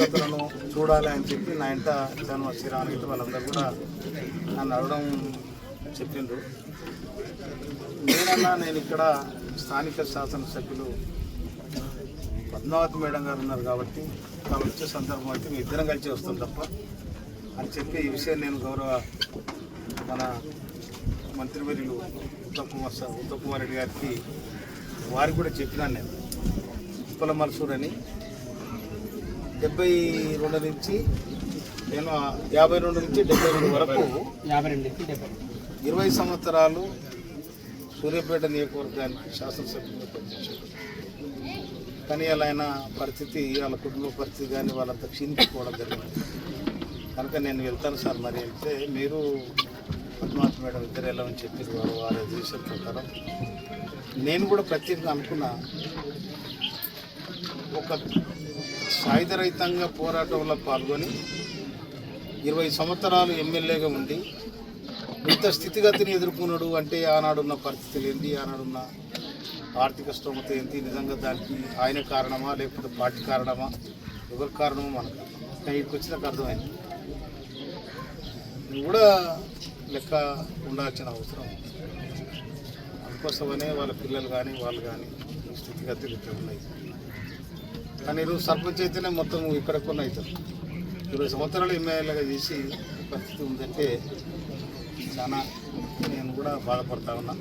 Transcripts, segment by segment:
స్థితిగతులను చూడాలి అని చెప్పి నా ఇంట జన్మ శ్రీరామగిరి వాళ్ళందరూ కూడా నన్ను అడగడం చెప్పిండ్రు. నేనన్నా నేను ఇక్కడ స్థానిక శాసనసభ్యులు పద్మావతి మేడం గారు ఉన్నారు కాబట్టి వాళ్ళు వచ్చే సందర్భం అయితే మీ ఇద్దరం కలిసి వస్తాం తప్ప అని చెప్పి ఈ విషయం నేను గౌరవ మన మంత్రివర్యులు ఉత్తమ్ కుమార్ సార్ ఉత్తమ్ కుమార్ రెడ్డి గారికి వారికి కూడా చెప్పినాను నేను. ఉప్పల మల్సూర్ అని డెబ్బై రెండు నుంచి నేను యాభై రెండు నుంచి డెబ్బై రెండు వరకు యాభై రెండు డెబ్బై ఇరవై సంవత్సరాలు సూర్యాపేట నియోజకవర్గానికి శాసనసభ్యులుగా పనిచేశారు. కానీ అలా ఆయన పరిస్థితి వాళ్ళ కుటుంబ పరిస్థితి కానీ వాళ్ళంతా క్షీణించుకోవడం జరిగింది. కనుక నేను వెళ్తాను సార్ మరి వెళ్తే మీరు పద్మావతి మేడం ఇద్దరు వెళ్ళమని చెప్పారు వారు వారి దేశం ప్రకారం. నేను కూడా ప్రత్యేకంగా అనుకున్నా ఒక సాయుధరహితంగా పోరాటంలో పాల్గొని ఇరవై సంవత్సరాలు ఎమ్మెల్యేగా ఉండి ఇంత స్థితిగతిని ఎదుర్కొన్నాడు అంటే ఆనాడున్న పరిస్థితులు ఏంటి? ఆనాడున్న ఆర్థిక స్తోమత ఏంటి? నిజంగా దానికి ఆయన కారణమా? లేకపోతే పార్టీ కారణమా? ఎవరి కారణమో మనకు కానీ ఇక్కడికి వచ్చినాక అర్థమైంది. నువ్వు కూడా లెక్క ఉండాల్సిన అవసరం అందుకోసమనే వాళ్ళ పిల్లలు కానీ వాళ్ళు కానీ స్థితిగతులు ఇక్కడ ఉన్నాయి. కానీ ఈరోజు సర్పంచ్ అయితేనే మొత్తం ఇక్కడ కొన్ని అవుతారు. ఇరవై సంవత్సరాలు ఎమ్మెల్యేగా చేసి పరిస్థితి ఉందంటే చాలా నేను కూడా బాధపడతా ఉన్నా.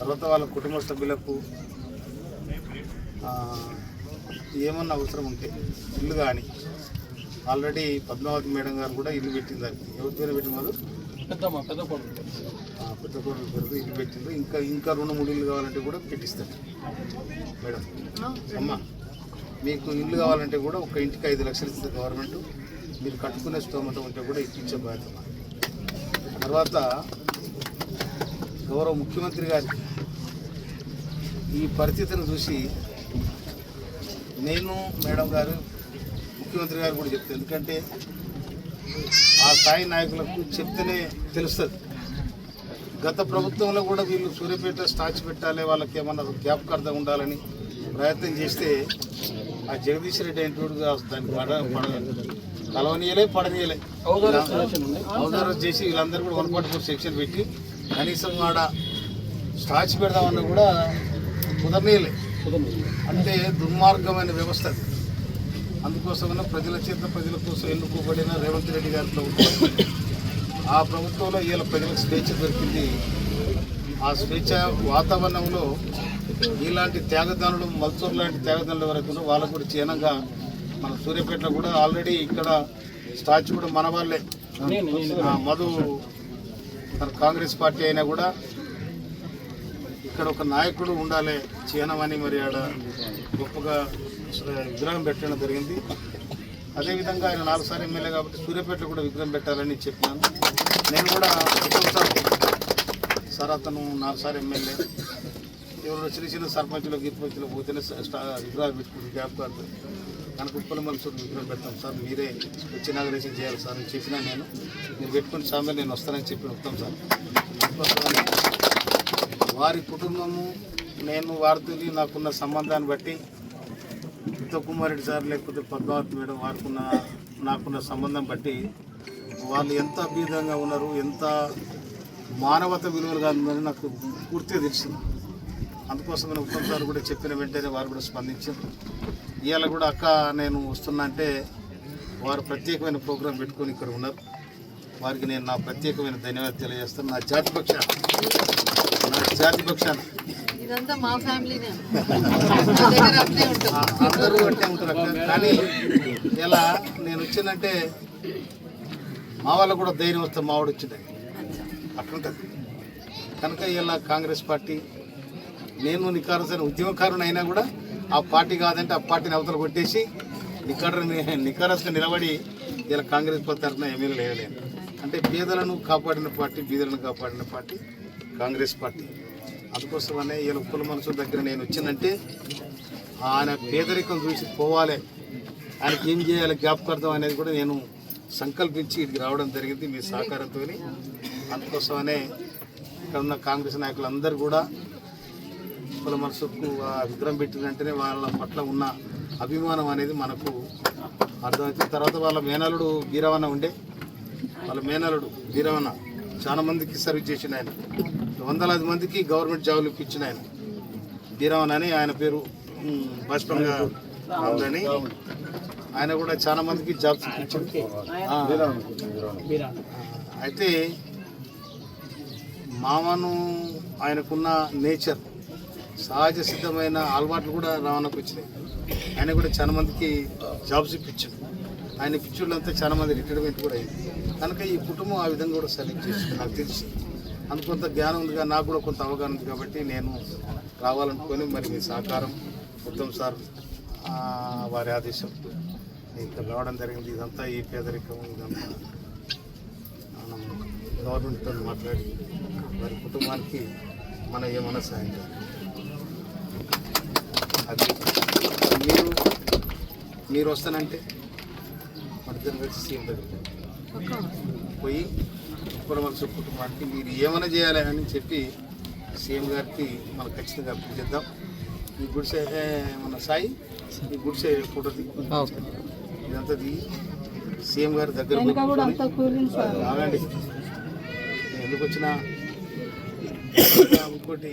తర్వాత వాళ్ళ కుటుంబ సభ్యులకు ఏమన్నా అవసరం ఉంటే ఇల్లు కానీ ఆల్రెడీ పద్మావతి మేడం గారు కూడా ఇల్లు పెట్టింది. దానికి ఎవరి పేరు పెట్టిన వాళ్ళు పెద్దమ్మ పెద్ద కొడుకు. పెద్ద పేరు ఇల్లు పెట్టిండ్రు ఇంకా ఇంకా రెండు మూడు ఇల్లు కావాలంటే కూడా పెట్టిస్తారు మేడం. అమ్మ మీకు ఇల్లు కావాలంటే కూడా ఒక ఇంటికి ఐదు లక్షలు ఇస్తుంది గవర్నమెంట్. మీరు కట్టుకునే స్తోమత ఉంటే కూడా ఇప్పించే బాధ్యత. తర్వాత గౌరవ ముఖ్యమంత్రి గారికి ఈ పరిస్థితిని చూసి నేను మేడం గారు ముఖ్యమంత్రి గారు కూడా చెప్తారు. ఎందుకంటే ఆ స్థాయి నాయకులకు చెప్తేనే తెలుస్తుంది. గత ప్రభుత్వంలో కూడా వీళ్ళు సూర్యపేట స్టాచ్ పెట్టాలి వాళ్ళకి ఏమన్నా జ్ఞాపకార్థం ఉండాలని ప్రయత్నం చేస్తే ఆ జగదీష్ రెడ్డి ఏంటోడు దాన్ని పడ కలవనీయలే పడనీయలే. అవగాహన చేసి వీళ్ళందరూ కూడా వన్ ఫార్టీ ఫోర్ సెక్షన్ పెట్టి కనీసం ఆడ స్టాచ్ పెడదామన్నా కూడా కుదరనీయలే. అంటే దుర్మార్గమైన వ్యవస్థ అది. అందుకోసమైనా ప్రజల చేత ప్రజల కోసం ఎన్నుకోబడిన రేవంత్ రెడ్డి గారి ప్రభుత్వం ఆ ప్రభుత్వంలో ఇవాళ ప్రజలకు స్వేచ్ఛ దొరికింది. ఆ స్వేచ్ఛ వాతావరణంలో ఇలాంటి త్యాగదానులు మల్సూర్ లాంటి త్యాగదానులు ఎవరైతే వాళ్ళకు కూడా చీనంగా మన సూర్యాపేటలో కూడా ఆల్రెడీ ఇక్కడ స్టాచ్యూ కూడా మన వాళ్ళే. మధు కాంగ్రెస్ పార్టీ అయినా కూడా ఇక్కడ ఒక నాయకుడు ఉండాలి. చీనమని మరి ఆడ గొప్పగా విగ్రహం పెట్టడం జరిగింది. అదేవిధంగా ఆయన నాలుగుసారి ఎమ్మెల్యే కాబట్టి సూర్యాపేటలో కూడా విగ్రహం పెట్టాలని చెప్పినాను. నేను కూడా సార్ అతను నాలుగుసారి ఎమ్మెల్యే. ఎవరు చిన్న చిన్న సర్పంచులు గిరిపంచులు పోతేనే స్టా- విగ్రహాలు పెట్టుకుంటారు గ్యాప్ కార్డు కనుక ఉప్పల మనుషులు విగ్రహం పెడతాం సార్. మీరే వచ్చి నాగరేషన్ చేయాలి సార్ అని చెప్పినా నేను. మీరు పెట్టుకుని సామె నేను వస్తానని చెప్పి వస్తాం సార్. వారి కుటుంబము నేను వారితో నాకున్న సంబంధాన్ని బట్టి ఉత్తమ్ కుమార్ రెడ్డి సార్ లేకపోతే పద్మావతి మేడం వారికున్న నాకున్న సంబంధం బట్టి వాళ్ళు ఎంత అభ్యుదంగా ఉన్నారు ఎంత మానవత విలువలుగా ఉందని నాకు పూర్తిగా తెలిసింది. అందుకోసం నేను ఉత్తమ్ సార్ కూడా చెప్పిన వెంటనే వారు కూడా స్పందించారు. ఇవాళ కూడా అక్క నేను వస్తున్నా అంటే వారు ప్రత్యేకమైన ప్రోగ్రాం పెట్టుకొని ఇక్కడ ఉన్నారు. వారికి నేను నా ప్రత్యేకమైన ధన్యవాదాలు తెలియజేస్తాను. నా జాతిపక్ష జాతి పక్షాన. ఇదంతా మా ఫ్యామిలీనే. అందరూ అట్టే ఉంటారు కానీ ఇలా నేను వచ్చిందంటే మా వాళ్ళకు కూడా ధైర్యం వస్తే మావాడు వచ్చిండే. అట్లుంటుంది. కనుక ఇలా కాంగ్రెస్ పార్టీ నేను నికారసైన ఉద్యమకారుని అయినా కూడా ఆ పార్టీ కాదంటే ఆ పార్టీని అవతల కొట్టేసి నికార నికారస్గా నిలబడి ఇలా కాంగ్రెస్ పార్టీ తరఫున ఎమ్మెల్యే లేయలేను అంటే పేదలను కాపాడిన పార్టీ బీదలను కాపాడిన పార్టీ. కాంగ్రెస్ పార్టీ. అందుకోసమనే ఈయన కుల మనసు దగ్గర నేను వచ్చిందంటే ఆయన పేదరికం చూసి పోవాలి. ఆయనకి ఏం చేయాలి జ్ఞాపకార్థం అనేది కూడా నేను సంకల్పించి ఇక్కడికి రావడం జరిగింది మీ సహకారంతో అందుకోసమనే ఇక్కడ ఉన్న కాంగ్రెస్ నాయకులందరూ కూడా కుల మనసుకు విగ్రహం పెట్టిన వెంటనే వాళ్ళ పట్ల ఉన్న అభిమానం అనేది మనకు అర్థమవుతుంది. తర్వాత వాళ్ళ మేనలుడు బీరవన్న ఉండే. వాళ్ళ మేనలుడు బీరవన్న చాలా మందికి సర్వీస్ చేసిన ఆయన. వందలాది మందికి గవర్నమెంట్ జాబులు ఇప్పించిన ఆయన. బీరవన్ అని ఆయన పేరు ఉమ్, బాష్పంగా ఉందని ఆయన కూడా చాలా మందికి జాబ్స్ ఇప్పించాడు అయితే మామను ఆయనకున్న నేచర్ సహజ సిద్ధమైన అలవాట్లు కూడా రావణకు వచ్చినాయి. ఆయన కూడా చాలా మందికి జాబ్స్ ఇప్పించాడు. ఆయన పిచ్చుళ్ళంతా చాలా మంది రిటైర్మెంట్ కూడా అయింది. కనుక ఈ కుటుంబం ఆ విధంగా కూడా సెలెక్ట్ చేసింది నాకు తెలిసి. అందుకొంత జ్ఞానం ఉంది కానీ నాకు కూడా కొంత అవగాహన ఉంది కాబట్టి నేను రావాలనుకొని మరి మీ సహకారం ఉత్తమ్ సార్ వారి ఆదేశం ఇంత రావడం జరిగింది. ఇదంతా ఈ పేదరికం ఇదంతా మనం గవర్నమెంట్తో మాట్లాడి వారి కుటుంబానికి మనం ఏమన్నా సాయం చేయాలి. అది మీరు మీరు వస్తానంటే ఇద్దరు కలిసి సీఎం దగ్గరికి పోయి కురమలసు కుటుంబానికి మీరు ఏమైనా చేయాలి అని చెప్పి సీఎం గారికి మనం ఖచ్చితంగా అప్పచెద్దాం ఈ గుడిసె మన సాయి? ఈ గుడిసె ఫోటో ఇదంతా దిగి సీఎం గారి దగ్గర నేను ఎందుకు వచ్చినా? ఇంకోటి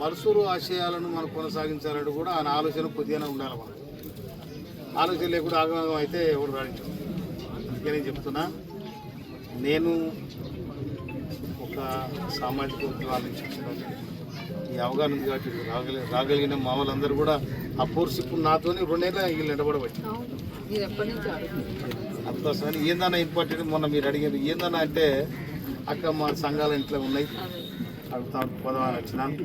మరుసూరు ఆశయాలను మనం కొనసాగించాలని కూడా ఆయన ఆలోచన కొద్దిగానే ఉండాలి మనం. ఆలోచన లేకుండా ఆగమనం అయితే ఎవరు రాడించు అందుకే నేను చెప్తున్నా నేను ఒక సామాజిక ఉద్యోగాల నుంచి ఈ అవగాహన ఉంది కాబట్టి ఇక్కడికి రాగలి రాగలిగిన మామూలందరూ కూడా ఆ ఫోర్స్ ఇప్పుడు నాతోని రెండేళ్ళ వీళ్ళు నిలబడబట్టి. మీరు అందుకోసమని ఏందన్నా ఇంపార్టెంట్? మొన్న మీరు అడిగారు ఏందన్నా అంటే అక్క మా సంఘాలు ఇంట్లో ఉన్నాయి. అడుగుతా పోదామని వచ్చినాను.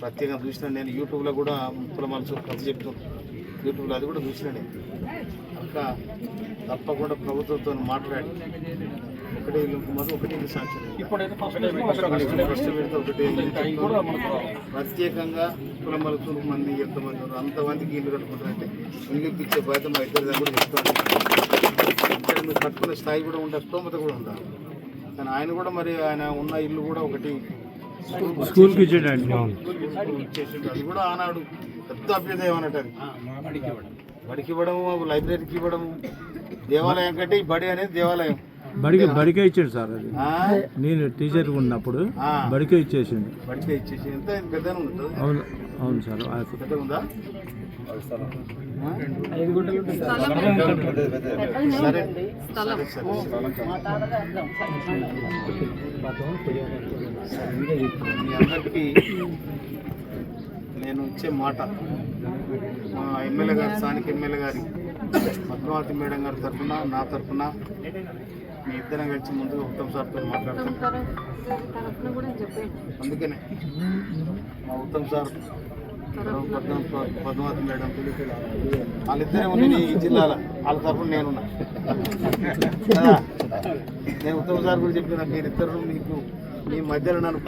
ప్రత్యేకంగా చూసిన నేను యూట్యూబ్లో కూడా ముప్పుల మనసు కథ చెప్తున్నాను యూట్యూబ్లో అది కూడా చూసిన నేను అక్క తప్పకుండా ప్రభుత్వంతో మాట్లాడి. ఒకటే ఇల్లు మొదలు ఒకటే ఇల్లు ఇప్పుడైతే ఫస్ట్ ఒకటే మనకు ప్రత్యేకంగా మంది ఎంతమంది ఉన్నారు. అంతమందికి ఇల్లు కట్టుకుంటారంటే ఇల్లు ఇప్పించే బాధ్యత మా ఇద్దరి దగ్గర కూడా చెప్తాను ఇక్కడ నువ్వు కట్టుకునే స్థాయి కూడా ఉండాలి స్తోమత కూడా ఉండాలి. కానీ ఆయన కూడా మరి ఆయన ఉన్న ఇల్లు కూడా ఒకటి. స్కూల్కి ఇచ్చేటండి ఇచ్చేసిండు. అది కూడా ఆనాడు పెద్ద అభ్యుదయం అన్నట్టు ఇవ్వడం బడికి ఇవ్వడము లైబ్రరీకి ఇవ్వడము దేవాలయం కంటే ఈ బడి అనేది దేవాలయం. బడికి బడికే ఇచ్చాడు సార్ అది? నేను టీచర్ ఉన్నప్పుడు. బడికే ఇచ్చేసిండు. బడికే ఇచ్చేసి ఎంత? ఉంటుంది అవును అవును సార్. ఆ పెద్దగా ఉందా? మీ అందరికీ నేను ఇచ్చే మాట. మా ఎమ్మెల్యే గారి స్థానిక ఎమ్మెల్యే గారి పద్మావతి మేడం గారి తరఫున నా తరఫున మీ ఇద్దరం కలిసి ముందుగా ఉత్తమ్ సార్తో మాట్లాడతాం. అందుకనే మా ఉత్తమ్ సార్ పద్మ పద్మావతి మేడం వాళ్ళిద్దరే ఉన్నాయి ఈ జిల్లాలో వాళ్ళ తరఫున నేనున్నా? నేను ఉత్తమ్ సార్ కూడా చెప్పిన మీరిద్దరు మీకు మీ మధ్యలో నన్ను